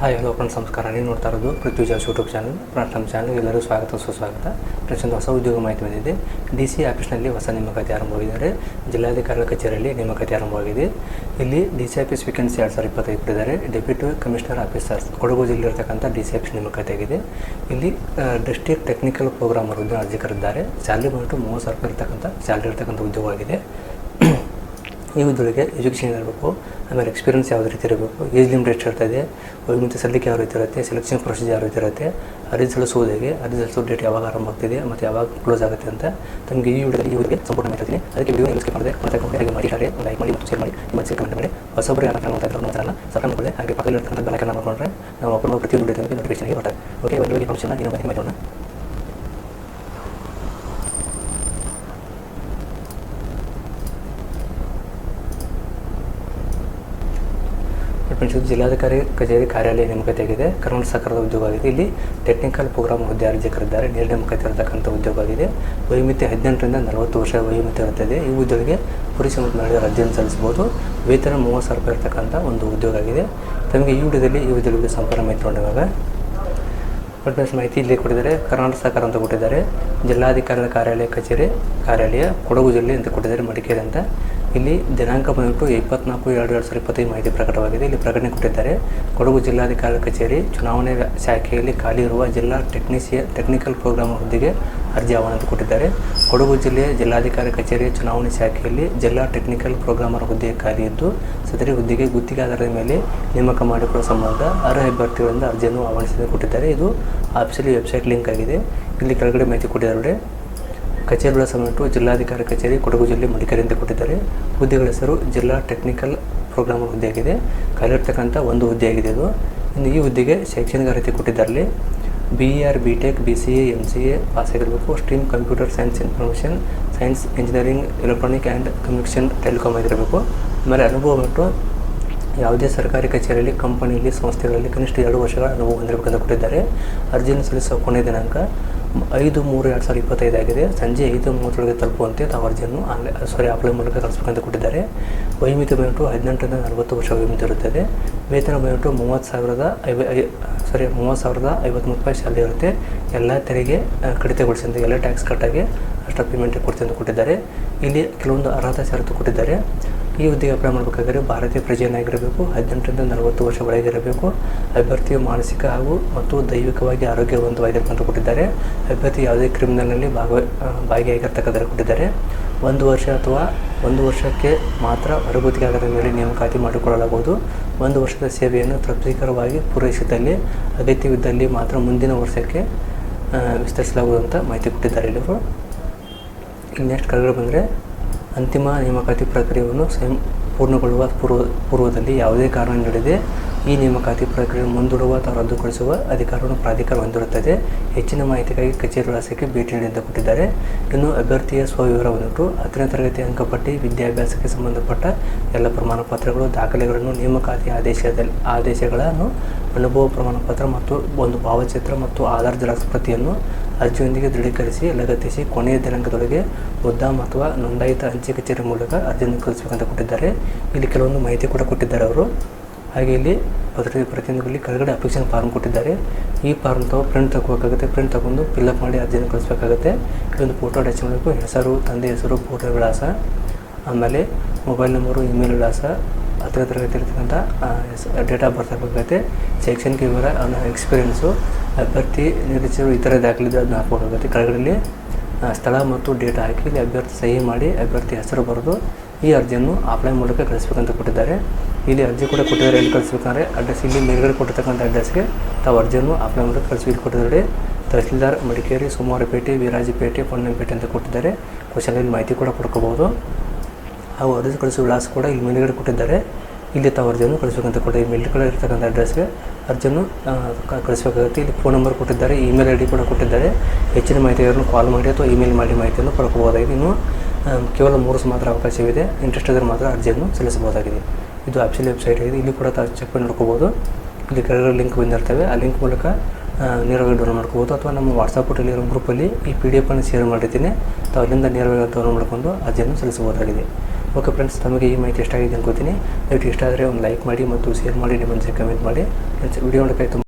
Hi hello friends ನಮಸ್ಕಾರ. ನೀವು ನೋಡ್ತಾ ಇರೋದು ಪೃಥ್ವಿ ಜಾಸ್ ಯೂಟ್ಯೂಬ್ ಚಾನಲ್ ಫ್ರೆಂಡ್ಸ್ ನಮ್ಮ ಚಾನಲ್ ಎಲ್ಲರೂ ಸ್ವಾಗತ, ಸುಸ್ವಾಗತ. ಫ್ರೆಂಡ್ಸ್ ಹೊಸ ಉದ್ಯೋಗ ಮಾಹಿತಿ ಬಂದಿದೆ. ಡಿ ಸಿ ಆಫೀಸ್ನಲ್ಲಿ ಹೊಸ ನೇಮಕಾತಿ ಆರಂಭವಾಗಿದ್ದಾರೆ. ಜಿಲ್ಲಾಧಿಕಾರಿಗಳ ಕಚೇರಿಯಲ್ಲಿ ನೇಮಕಾತಿ ಆರಂಭವಾಗಿದೆ. ಇಲ್ಲಿ ಡಿ ಸಿ ಆಫೀಸ್ ವೇಕೆನ್ಸಿ ಎರಡು ಸಾವಿರದ ಇಪ್ಪತ್ತೈದು ಇದ್ದಾರೆ ಡೆಪ್ಯೂಟಿ ಕಮಿಷನರ್ ಆಫೀಸರ್ಸ್ ಕೊಡಗು ಜಿಲ್ಲೆಯಲ್ಲಿರ್ತಕ್ಕಂಥ ಡಿ ಸಿ ಆಫೀಸ್ ನೇಮಕಾತಿ ಆಗಿದೆ. ಇಲ್ಲಿ ಡಿಸ್ಟ್ರಿಕ್ಟ್ ಟೆಕ್ನಿಕಲ್ ಪ್ರೋಗ್ರಾಮರ್ ಹುದ್ದೆ ಅರ್ಜಿ ಕರೆದಿದ್ದಾರೆ ಸ್ಯಾಲ್ರಿ ಬಂದ್ಬಿಟ್ಟು ಮೂವತ್ತು ಸಾವಿರ ರೂಪಾಯಿ ಇರ್ತಕ್ಕಂಥ ಸ್ಯಾಲ್ರಿ ಇರ್ತಕ್ಕಂಥ ಉದ್ಯೋಗವಾಗಿದೆ. ಈ ಉದ್ಯೋಗಕ್ಕೆ ಎಜುಕೇಷನ್ ಇರಬೇಕು ಆಮೇಲೆ ಎಕ್ಸ್ಪೀರಿಯನ್ಸ್ ಯಾವ ರೀತಿ ಇರಬೇಕು ಏಜ್ ಲಿಮಿಟ್ ಎಷ್ಟು ಇರ್ತದೆ ಒಳಗಿಂತ ಸಲ್ಲಿಕೆ ಯಾವ ರೀತಿ ಇರುತ್ತೆ ಸೆಲೆಕ್ಷನ್ ಪ್ರೊಸೀಜರ್ ಯಾವ ರೀತಿ ಇರುತ್ತೆ ಅರ್ಜಿ ಸಲ್ಲಿಸುವುದು ಹೇಗೆ ಅರ್ಜಿ ಸಲ್ಲಿಸೋ ಡೇಟ್ ಯಾವಾಗ ಆರಂಭ ಆಗ್ತಿದೆ, ಮತ್ತು ಯಾವಾಗ ಕ್ಲೋಸ್ ಆಗುತ್ತೆ ಅಂತ ತಮಗೆ ಈ ವಿಡಿಯೋ ಈ ವಿಡಿಯೋಗೆ ಸಂಪೂರ್ಣ ಮಾಡ್ತೀನಿ ಅದಕ್ಕೆ ವಿಡಿಯೋ ಯೂಸ್ ಮಾಡಿದೆ ಮತ್ತೆ ಮಾಡಿ ಶೇರ್ ಲೈಕ್ ಮಾಡಿ ಮತ್ತು ಶೇರ್ ಮಾಡಿ. ನಿಮ್ಮ ಸೇರ್ ಕಮೆಂಟ್ ಮಾಡಿ. ಹೊಸಬರು ಯಾರು ನೋಡ್ತಾ ಇದ್ದಾರೆ ನೋಡ್ತಾರಲ್ಲ ಸಬ್ಸ್ಕ್ರೈಬ್ ಹಾಗೆ ಪಕ್ಕದಲ್ಲಿ ಬೆಲಕನ್ನು ಮಾಡ್ಕೊಂಡ್ರೆ ನಾವು ಅಪ್ಲೋಡ್ ಪ್ರತಿ ವಿಡಿಯೋ ನೋಟಿಫಿಕೇಶನ್ ಬರುತ್ತೆ ಓಕೆ ಒಂದು ಫಂಕ್ಷನ್ ಮಾಹಿತಿ ಮಾಡೋಣ ಫ್ರೆಂಡ್ಸ್ ಜಿಲ್ಲಾಧಿಕಾರಿ ಕಚೇರಿ ಕಾರ್ಯಾಲಯ ನೇಮಕಾತಿಯಾಗಿದೆ. ಕರ್ನಾಟಕ ಸರ್ಕಾರದ ಉದ್ಯೋಗವಾಗಿದೆ ಇಲ್ಲಿ ಟೆಕ್ನಿಕಲ್ ಪ್ರೋಗ್ರಾಮ್ ಹುದ್ದೆ ಅರ್ಜಿಕರಿದ್ದಾರೆ ನೇರ ಇರತಕ್ಕಂಥ ಉದ್ಯೋಗವಾಗಿದೆ ವಯೋಮಿತಿ ಹದಿನೆಂಟರಿಂದ ನಲವತ್ತು ವರ್ಷ ವಯೋಮಿತಿ ಇರುತ್ತದೆ. ಈ ಉದ್ಯೋಗಕ್ಕೆ ಪುರುಷ ಮತ್ತು ಮಹಿಳೆಯರ ಅರ್ಜಿಯನ್ನು ಸಲ್ಲಿಸಬಹುದು. ವೇತನ ಮೂವತ್ತು ಸಾವಿರ ರೂಪಾಯಿ ಇರತಕ್ಕಂಥ ಒಂದು ಉದ್ಯೋಗ ಆಗಿದೆ. ತಮಗೆ ಈ ವಿಡಿಯೋದಲ್ಲಿ ಈ ಉದ್ಯೋಗಕ್ಕೆ ಸಂಪರ್ಕ ನೋಡಿದಾಗ ಫಿಟ್ನೆಸ್ ಮಾಹಿತಿ ಇಲ್ಲಿ ಕೊಟ್ಟಿದ್ದಾರೆ. ಕರ್ನಾಟಕ ಸರ್ಕಾರ ಅಂತ ಕೊಟ್ಟಿದ್ದಾರೆ. ಜಿಲ್ಲಾಧಿಕಾರಿಗಳ ಕಾರ್ಯಾಲಯ, ಕಚೇರಿ, ಕಾರ್ಯಾಲಯ ಕೊಡಗು ಜಿಲ್ಲೆ ಅಂತ ಕೊಟ್ಟಿದ್ದಾರೆ. ಮಡಿಕೇರಿ ಅಂತ. ಇಲ್ಲಿ ದಿನಾಂಕ ಬಂದ್ಬಿಟ್ಟು ಇಪ್ಪತ್ನಾಲ್ಕು, ಎರಡು ಎರಡು ಸಾವಿರದ ಇಪ್ಪತ್ತೈದು ಮಾಹಿತಿ ಪ್ರಕಟವಾಗಿದೆ. ಇಲ್ಲಿ ಪ್ರಕಟಣೆ ಕೊಟ್ಟಿದ್ದಾರೆ. ಕೊಡಗು ಜಿಲ್ಲಾಧಿಕಾರಿ ಕಚೇರಿ, ಚುನಾವಣೆ ಶಾಖೆಯಲ್ಲಿ ಖಾಲಿ ಇರುವ ಜಿಲ್ಲಾ ಟೆಕ್ನಿಷಿಯ ಟೆಕ್ನಿಕಲ್ ಪ್ರೋಗ್ರಾಮ್ ಹುದ್ದೆಗೆ ಅರ್ಜಿ ಆಹ್ವಾನ ಕೊಟ್ಟಿದ್ದಾರೆ. ಕೊಡಗು ಜಿಲ್ಲೆಯ ಜಿಲ್ಲಾಧಿಕಾರಿ ಕಚೇರಿಯ ಚುನಾವಣೆ ಶಾಖೆಯಲ್ಲಿ ಜಿಲ್ಲಾ ಟೆಕ್ನಿಕಲ್ ಪ್ರೋಗ್ರಾಮರ್ ಹುದ್ದೆ ಖಾಲಿ ಇದ್ದು, ಸದರಿ ಹುದ್ದೆಗೆ ಗುತ್ತಿಗೆ ಆಧಾರದ ಮೇಲೆ ನೇಮಕ ಮಾಡಿಕೊಳ್ಳುವ ಸಂಬಂಧ ಅರ್ಹ ಅಭ್ಯರ್ಥಿಗಳಿಂದ ಅರ್ಜಿಯನ್ನು ಆಹ್ವಾನಿಸಿದೆ ಕೊಟ್ಟಿದ್ದಾರೆ. ಇದು ಆಫೀಸಿಯಲಿ ವೆಬ್ಸೈಟ್ ಲಿಂಕ್ ಆಗಿದೆ. ಇಲ್ಲಿ ಕೆಳಗಡೆ ಮಾಹಿತಿ ಕೊಟ್ಟಿದ್ದಾರೆ ಕಚೇರಿಗಳ ಸಮೇತ ಜಿಲ್ಲಾಧಿಕಾರಿ ಕಚೇರಿ, ಕೊಡಗು ಜಿಲ್ಲೆ ಮಡಿಕೇರಿ ಕೊಟ್ಟಿದ್ದಾರೆ. ಹುದ್ದೆಗಳ ಹೆಸರು ಜಿಲ್ಲಾ ಟೆಕ್ನಿಕಲ್ ಪ್ರೋಗ್ರಾಮ್ ಹುದ್ದೆಯಾಗಿದೆ. ಖಾಲಿರ್ತಕ್ಕಂಥ ಒಂದು ಹುದ್ದೆಯಾಗಿದೆ ಇದು. ಇನ್ನು ಈ ಹುದ್ದೆಗೆ ಶೈಕ್ಷಣಿಕ ಅರ್ಹತೆ ಕೊಟ್ಟಿದ್ದಾರೆ B or B tech B C A M C A pass ಆಗಿರಬೇಕು stream computer science information, science engineering, electronic and communication telecom ಆಗಿರಬೇಕು. ಆಮೇಲೆ ಅನುಭವ ಬಿಟ್ಟು ಯಾವುದೇ ಸರ್ಕಾರಿ ಕಚೇರಿಯಲ್ಲಿ, ಕಂಪನಿಯಲ್ಲಿ, ಸಂಸ್ಥೆಗಳಲ್ಲಿ ಕನಿಷ್ಠ ಎರಡು ವರ್ಷಗಳ ಅನುಭವ ಹೊಂದಿರಬೇಕಂತ ಕೊಟ್ಟಿದ್ದಾರೆ. ಅರ್ಜಿಯನ್ನು ಸಲ್ಲಿಸುವ ಕೊನೆಯ ದಿನಾಂಕ ಐದು ಮೂರು ಎರಡು ಸಾವಿರದ ಇಪ್ಪತ್ತೈದು ಆಗಿದೆ. ಸಂಜೆ ಐದು ಮೂವತ್ತರೊಳಗೆ ತಲುಪುವಂತೆ ತಾವು ಅರ್ಜಿಯನ್ನು ಆನ್ಲೈನ್ ಸಾರಿ ಆಫ್ಲೈನ್ ಮೂಲಕ ಕಳಿಸ್ಬೇಕಂತ ಕೊಟ್ಟಿದ್ದಾರೆ. ವೈಮಿತ ಬಂದ್ಬಿಟ್ಟು ಹದಿನೆಂಟರಿಂದ ನಲವತ್ತು ವರ್ಷ ವಯೋಮಿತಿ ಇರುತ್ತದೆ ವೇತನ ಬಂದ್ಬಿಟ್ಟು ಮೂವತ್ತು ಸಾವಿರದ ಐವ, ಐ ಸಾರಿ ಮೂವತ್ತು ಸಾವಿರದ ಐವತ್ತ್ಮೂರು ರೂಪಾಯಿ ಶಾಲೆ ಇರುತ್ತೆ ಎಲ್ಲ ತೆರಿಗೆ ಕಡಿತಗೊಳಿಸಿದ ಎಲ್ಲ ಟ್ಯಾಕ್ಸ್ ಕಟ್ಟಾಗಿ ಅಷ್ಟು ಪೇಮೆಂಟ್ ಕೊಡ್ತೀನಿ ಅಂತ ಕೊಟ್ಟಿದ್ದಾರೆ. ಇಲ್ಲಿ ಕೆಲವೊಂದು ಅರ್ಹತಾ ಷರತ್ತು ಕೊಟ್ಟಿದ್ದಾರೆ. ಈ ಹುದ್ದೆಗೆ ಅಪ್ಲೈ ಮಾಡಬೇಕಾದ್ರೆ ಭಾರತೀಯ ಪ್ರಜೆಯನ್ನಾಗಿರಬೇಕು, ಹದಿನೆಂಟರಿಂದ ನಲವತ್ತು ವರ್ಷ ಒಳಗಿರಬೇಕು ಅಭ್ಯರ್ಥಿಯು ಮಾನಸಿಕ ಹಾಗೂ ಮತ್ತು ದೈವಿಕವಾಗಿ ಆರೋಗ್ಯವಂತವಾಗಿರಬೇಕಂತ ಕೊಟ್ಟಿದ್ದಾರೆ. ಅಭ್ಯರ್ಥಿ ಯಾವುದೇ ಕ್ರಿಮಿನಲ್ನಲ್ಲಿ ಭಾಗ ಭಾಗಿಯಾಗಿರ್ತಕ್ಕಂಥ ಕೊಟ್ಟಿದ್ದಾರೆ. ಒಂದು ವರ್ಷ ಅಥವಾ ಒಂದು ವರ್ಷಕ್ಕೆ ಮಾತ್ರ ಹೊರಗುತ್ತಿಗೆ ಆಗದ ಮೇಲೆ ನೇಮಕಾತಿ ಮಾಡಿಕೊಳ್ಳಲಾಗುವುದು. ಒಂದು ವರ್ಷದ ಸೇವೆಯನ್ನು ತೃಪ್ತಿಕರವಾಗಿ ಪೂರೈಸಿದಲ್ಲಿ, ಅಗತ್ಯವಿದ್ದಲ್ಲಿ ಮಾತ್ರ ಮುಂದಿನ ವರ್ಷಕ್ಕೆ ವಿಸ್ತರಿಸಲಾಗುವುದು ಅಂತ ಮಾಹಿತಿ ಕೊಟ್ಟಿದ್ದಾರೆ ಇಲ್ಲಿ ನೆಕ್ಸ್ಟ್ ಕೆಳಗಡೆ ಬಂದರೆ ಅಂತಿಮ ನೇಮಕಾತಿ ಪ್ರಕ್ರಿಯೆಯನ್ನು ಸ್ವಯಂ ಪೂರ್ಣಗೊಳ್ಳುವ ಪೂರ್ವ ಪೂರ್ವದಲ್ಲಿ ಯಾವುದೇ ಕಾರಣ ನೀಡದೆ ಈ ನೇಮಕಾತಿ ಪ್ರಕ್ರಿಯೆ ಮುಂದೂಡುವ ಅಥವಾ ರದ್ದುಗೊಳಿಸುವ ಅಧಿಕಾರವನ್ನು ಪ್ರಾಧಿಕಾರ ಹೊಂದಿರುತ್ತದೆ. ಹೆಚ್ಚಿನ ಮಾಹಿತಿಗಾಗಿ ಕಚೇರಿ ವಿಳಾಸಕ್ಕೆ ಭೇಟಿ ನೀಡಿ ಕೊಟ್ಟಿದ್ದಾರೆ. ಇನ್ನು ಅಭ್ಯರ್ಥಿಯ ಸ್ವವಿವರ ಹತ್ತನೇ ತರಗತಿ ಅಂಕಪಟ್ಟಿ, ವಿದ್ಯಾಭ್ಯಾಸಕ್ಕೆ ಸಂಬಂಧಪಟ್ಟ ಎಲ್ಲ ಪ್ರಮಾಣ ಪತ್ರಗಳು, ದಾಖಲೆಗಳನ್ನು, ನೇಮಕಾತಿ ಆದೇಶದಲ್ಲಿ, ಆದೇಶಗಳನ್ನು, ಅನುಭವ ಪ್ರಮಾಣ ಪತ್ರ ಮತ್ತು ಒಂದು ಭಾವಚಿತ್ರ ಮತ್ತು ಆಧಾರ್ ಜೆರಾಕ್ಸ್ ಪ್ರತಿಯನ್ನು ಅರ್ಜಿಯೊಂದಿಗೆ ದೃಢೀಕರಿಸಿ, ಲಗತ್ತಿಸಿ ಕೊನೆಯ ದಿನಾಂಕದೊಳಗೆ ಮುದ್ದಾಮ್ ಅಥವಾ ನೋಂದಾಯಿತ ಅಂಚೆ ಕಚೇರಿ ಮೂಲಕ ಅರ್ಜಿಯನ್ನು ಕಳಿಸಬೇಕಂತ ಕೊಟ್ಟಿದ್ದಾರೆ. ಇಲ್ಲಿ ಕೆಲವೊಂದು ಮಾಹಿತಿ ಕೂಡ ಕೊಟ್ಟಿದ್ದಾರೆ ಅವರು. ಹಾಗೆ ಇಲ್ಲಿ ಪತ್ರ ಪ್ರತಿಯೊಂದರಲ್ಲಿ ಕೆಳಗಡೆ ಅಪ್ಲಿಕೇಶನ್ ಫಾರ್ಮ್ ಕೊಟ್ಟಿದ್ದಾರೆ. ಈ ಫಾರ್ಮ್ ತಗೋ, ಪ್ರಿಂಟ್ ತಗೋಬೇಕಾಗುತ್ತೆ. ಪ್ರಿಂಟ್ ತಗೊಂಡು ಫಿಲ್ಅಪ್ ಮಾಡಿ ಅರ್ಜಿಯನ್ನು ಕಳಿಸ್ಬೇಕಾಗುತ್ತೆ. ಇದೊಂದು ಫೋಟೋ ಅಟ್ಯಾಚ್ ಮಾಡಬೇಕು. ಹೆಸರು, ತಂದೆ ಹೆಸರು ಫೋಟೋ ವಿಳಾಸ, ಆಮೇಲೆ ಮೊಬೈಲ್ ನಂಬರು ಇಮೇಲ್ ವಿಳಾಸ, ಹತ್ತಿರ ತರಗತಿ ಇರ್ತಕ್ಕಂಥ ಡೇಟ್ ಆಫ್ ಬರ್ತ್ ಆಗಬೇಕಾಗುತ್ತೆ. ಶೈಕ್ಷಣಿಕ ವಿವರ ಅವನ ಎಕ್ಸ್ಪೀರಿಯೆನ್ಸು ಅಭ್ಯರ್ಥಿ ನಿರೀಕ್ಷಿಸಿರುವ ಇತರ ದಾಖಲಿದ್ದು ಅದನ್ನ ಹಾಕ್ಬೇಕಾಗುತ್ತೆ ಕೆಳಗಡೆ ಸ್ಥಳ ಮತ್ತು ಡೇಟ್ ಹಾಕಿ ಇಲ್ಲಿ ಅಭ್ಯರ್ಥಿ ಸಹಿ ಮಾಡಿ ಅಭ್ಯರ್ಥಿ ಹೆಸರು ಬರೆದು ಈ ಅರ್ಜಿಯನ್ನು ಆಫ್ಲೈನ್ ಮೂಲಕ ಕಳಿಸ್ಬೇಕಂತ ಕೊಟ್ಟಿದ್ದಾರೆ. ಇಲ್ಲಿ ಅರ್ಜಿ ಕೂಡ ಕೊಟ್ಟಿದ್ದಾರೆ ಎಲ್ಲಿ ಕಳಿಸ್ಬೇಕಂದ್ರೆ ಅಡ್ರೆಸ್ ಇಲ್ಲಿ ಮೇಲ್ಗಡೆ ಕೊಟ್ಟಿರ್ತಕ್ಕಂಥ ಅಡ್ರೆಸ್ಗೆ ತಾವು ಅರ್ಜಿಯನ್ನು ಆಫ್ಲೈನ್ ಮೂಲಕ ಕಳಿಸಿ, ಇಲ್ಲಿ ಕೊಟ್ಟಿದ್ದಾರೆ. ತಹಸೀಲ್ದಾರ್ ಮಡಿಕೇರಿ ಸೋಮವಾರಪೇಟೆ ವೀರಾಜಿಪೇಟೆ, ಪೊನ್ನಂಪೇಟೆ ಅಂತ ಕೊಟ್ಟಿದ್ದಾರೆ. ಕ್ವಶನಲ್ಲಿ ಮಾಹಿತಿ ಕೂಡ ಪಡ್ಕೋಬೋದು ಹಾಗೂ ಅರ್ಜಿ ಕಳಿಸೋ ವಿಳಾಸ ಕೂಡ ಇಲ್ಲಿ ಮೇಲ್ಗಡೆ ಕೊಟ್ಟಿದ್ದಾರೆ. ಇಲ್ಲಿ ತಾವು ಅರ್ಜಿಯನ್ನು ಕಳಿಸ್ಬೇಕಂತ ಕೊಟ್ಟಿದ್ದಾರೆ. ಮೇಲ್ಗಡೆ ಇರ್ತಕ್ಕಂಥ ಅಡ್ರೆಸ್ಗೆ ಅರ್ಜಿಯನ್ನು ಕಳಿಸ್ಬೇಕಾಗುತ್ತೆ. ಇಲ್ಲಿ ಫೋನ್ ನಂಬರ್ ಕೊಟ್ಟಿದ್ದಾರೆ ಇಮೇಲ್ ಐ ಡಿ ಕೂಡ ಕೊಟ್ಟಿದ್ದಾರೆ. ಹೆಚ್ಚಿನ ಮಾಹಿತಿಗಳನ್ನು ಕಾಲ್ ಮಾಡಿ ಅಥವಾ ಇಮೇಲ್ ಮಾಡಿ ಮಾಹಿತಿಯನ್ನು ಪಡ್ಕೋಬೋದಾಗಿದೆ ಇನ್ನು ಕೇವಲ ಮೂರು ಮಾತ್ರ ಅವಕಾಶವಿದೆ ಇಂಟ್ರೆಸ್ಟ್ ಇದ್ದರೆ ಮಾತ್ರ ಅರ್ಜಿಯನ್ನು ಸಲ್ಲಿಸಬಹುದಾಗಿದೆ. ಇದು ಆಪ್ಸಿಲ್ ವೆಬ್ಸೈಟ್ ಆಗಿದೆ. ಇಲ್ಲಿ ಕೂಡ ತಾವು ಚೆಕ್ ಮಾಡಿ ನೋಡ್ಕೋಬೋದು ಇಲ್ಲಿ ಕೆಳಗಡೆ ಲಿಂಕ್ ಬಂದಿರ್ತವೆ. ಆ ಲಿಂಕ್ ಮೂಲಕ ನೇರವಾಗಿ ಡೌನ್ಲೋಡ್ ಮಾಡ್ಕೋಬೋದು ಅಥವಾ ನಮ್ಮ ವಾಟ್ಸಪ್ ಟೆಲಿಗ್ರಾಮ್ ಗ್ರೂಪಲ್ಲಿ ಈ ಪಿ ಡಿ ಎಫನ್ನು ಶೇರ್ ಮಾಡಿದ್ದೀನಿ ತಾವು ಅಲ್ಲಿಂದ ನೇರವಾಗಿ ಡೌನ್ಲೋಡ್ ಮಾಡ್ಕೊಂಡು ಅರ್ಜಿಯನ್ನು ಸಲ್ಲಿಸಬಹುದಾಗಿದೆ. ಓಕೆ ಫ್ರೆಂಡ್ಸ್ ತಮಗೆ ಈ ಮಾಹಿತಿ ಇಷ್ಟ ಆಗಿದೆ ಅನ್ಕೋತೀನಿ. ದಯವಿಟ್ಟು ಇಷ್ಟ ಆದರೆ ಒಂದು ಲೈಕ್ ಮಾಡಿ ಮತ್ತು ಶೇರ್ ಮಾಡಿ, ನಿಮ್ಮ ಕಮೆಂಟ್ ಮಾಡಿ. ಫ್ರೆಂಡ್ಸ್ ವಿಡಿಯೋ ನೋಡೋಕ್ಕೆ